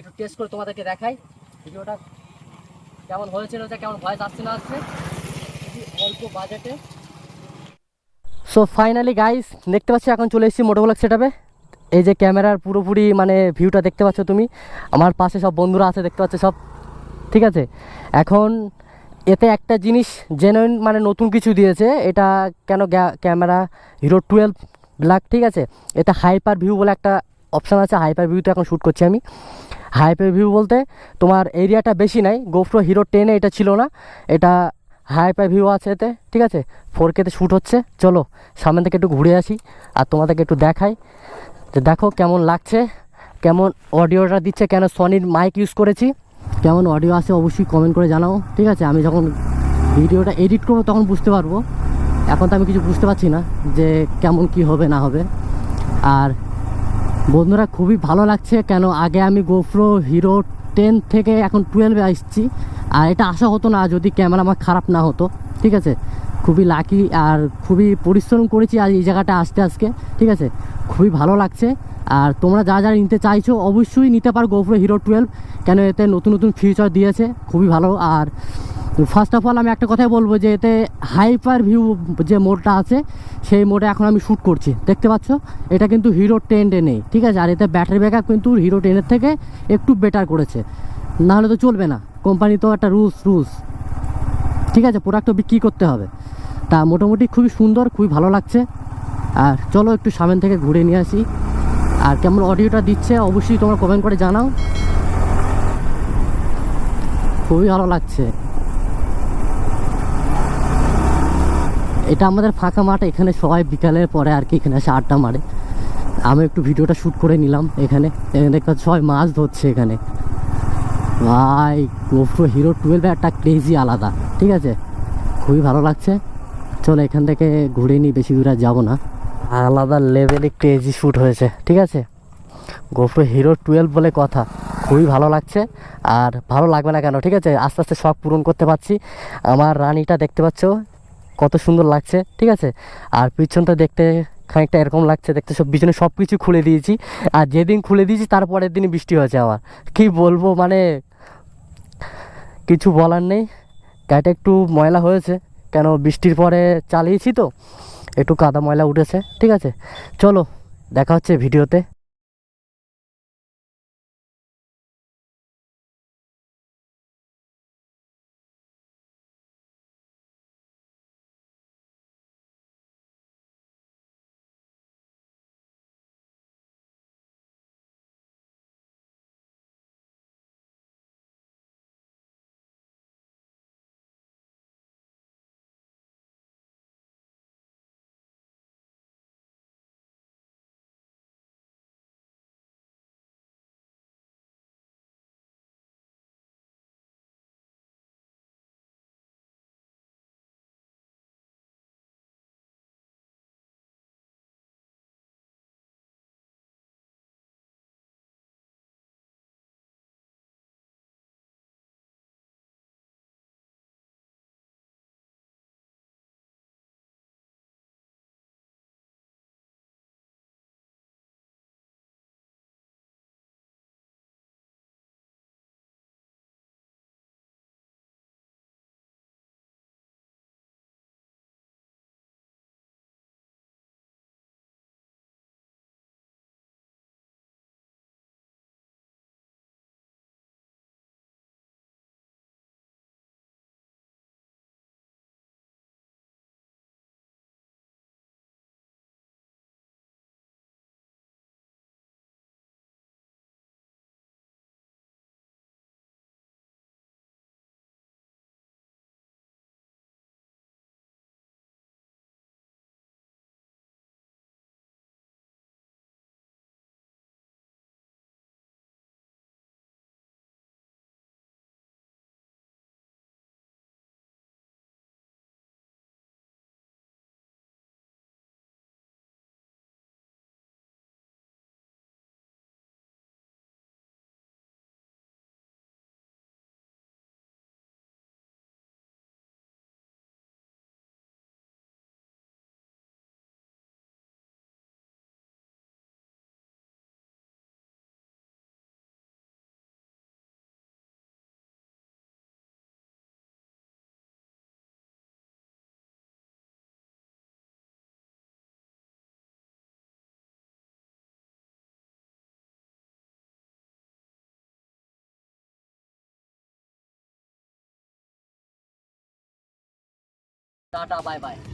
একটু টেস্ট করে তোমাদেরকে দেখাই। ভিডিওটা কেমন হয়েছিল, যে কেমন ভয়েস আসছে না আসছে অল্প বাজেটে সো ফাইনালি গাইস দেখতে পাচ্ছি, এখন চলে এসেছি মোটোব্লক সেটাপে এই যে ক্যামেরার পুরোপুরি মানে ভিউটা দেখতে পাচ্ছ তুমি। আমার পাশে সব বন্ধুরা আছে, দেখতে পাচ্ছ সব। ঠিক আছে? এখন এতে একটা জিনিস জেনুইন মানে নতুন কিছু দিয়েছে, এটা কেন ক্যামেরা হিরো টুয়েলভ ব্ল্যাক ঠিক আছে? এতে হাইপার ভিউ বলে একটা অপশান আছে হাইপার ভিউতে এখন শ্যুট করছি আমি। হাইপার ভিউ বলতে তোমার এরিয়াটা বেশি নাই গোপ্রো হিরো টেনে এটা ছিল না, এটা হাইপার ভিউ আছে এতে, ঠিক আছে? ফোর কেতে শ্যুট হচ্ছে, চলো সামনে থেকে একটু ঘুরে আসি আর তোমাদেরকে একটু দেখাই। যে দেখো কেমন লাগছে, কেমন অডিওটা দিচ্ছে কেন সনির মাইক ইউজ করেছি। কেমন অডিও আছে অবশ্যই কমেন্ট করে জানাও, ঠিক আছে? আমি যখন ভিডিওটা এডিট করব তখন বুঝতে পারব। এখন তো আমি কিছু বুঝতে পারছি না যে কেমন কি হবে, না হবে। আর বন্ধুরা খুবই ভালো লাগছে, কেন আগে আমি গোপ্রো হিরো টেন থেকে এখন টুয়েলভে আসছি। আর এটা আশা হতো না, যদি ক্যামেরা আমার খারাপ না হতো, ঠিক আছে? খুবই লাকি আর খুবই পরিশ্রম করেছি আর এই জায়গাটা আসতে আজকে, ঠিক আছে? খুবই ভালো লাগছে। আর তোমরা যা যা নিতে চাইছো, অবশ্যই নিতে পারো গোপ্রো হিরো টুয়েলভ কেন এতে নতুন নতুন ফিচার দিয়েছে, খুবই ভালো। আর ফার্স্ট অফ অল আমি একটা কথাই বলব যে এতে হাইপার ভিউ যে মোডটা আছে, সেই মোডে এখন আমি শ্যুট করছি। দেখতে পাচ্ছ? এটা কিন্তু হিরো টেন নেই, ঠিক আছে? আর এতে ব্যাটারি ব্যাকআপ কিন্তু হিরো টেনের থেকে একটু বেটার করেছে। নাহলে তো চলবে না। কোম্পানি তো একটা রুলস রুলস ঠিক আছে? প্রোডাক্ট বিক্রি করতে হবে। তা মোটামুটি খুবই সুন্দর, খুবই ভালো লাগছে। আর চলো একটু সামনে থেকে ঘুরে নিয়ে আসি। আর কেমন অডিওটা দিচ্ছে, অবশ্যই তোমরা কমেন্ট করে জানাও। খুবই ভালো লাগছে। এটা আমাদের ফাঁকা মাঠ, এখানে সবাই বিকালের পরে আর কি এখানে এসে আড্ডা মারে। আমি একটু ভিডিওটা শ্যুট করে নিলাম এখানে। এখানে দেখতে সবাই মাছ ধরছে এখানে। ভাই গোপ্রো হিরো টুয়েলভ একটা ক্রেজি আলাদা, ঠিক আছে? খুবই ভালো লাগছে। চলো এখান থেকে ঘুরে নিই বেশি দূরে যাব না। আলাদা লেভেলে ক্রেজি শ্যুট হয়েছে, ঠিক আছে? গোপ্রো হিরো টুয়েলভ বলে কথা, খুবই ভালো লাগছে। আর ভালো লাগবে না কেন, ঠিক আছে? আস্তে আস্তে শখ পূরণ করতে পারছি। আমার রানিটা দেখতে পাচ্ছ কত সুন্দর লাগছে, ঠিক আছে? আর পিছনটা দেখতে খানিকটা এরকম লাগছে, দেখতে সব পিছনে সব কিছু খুলে দিয়েছি। আর যেদিন খুলে দিয়েছি তারপরের দিনই বৃষ্টি হয়েছে আমার কি বলব মানে কিছু বলার নেই। গাড়িটা একটু ময়লা হয়েছে, কেন বৃষ্টির পরে চালিয়েছি তো, একটু কাদা ময়লা উঠেছে, ঠিক আছে? চলো, দেখা হচ্ছে ভিডিওতে। Tata bye bye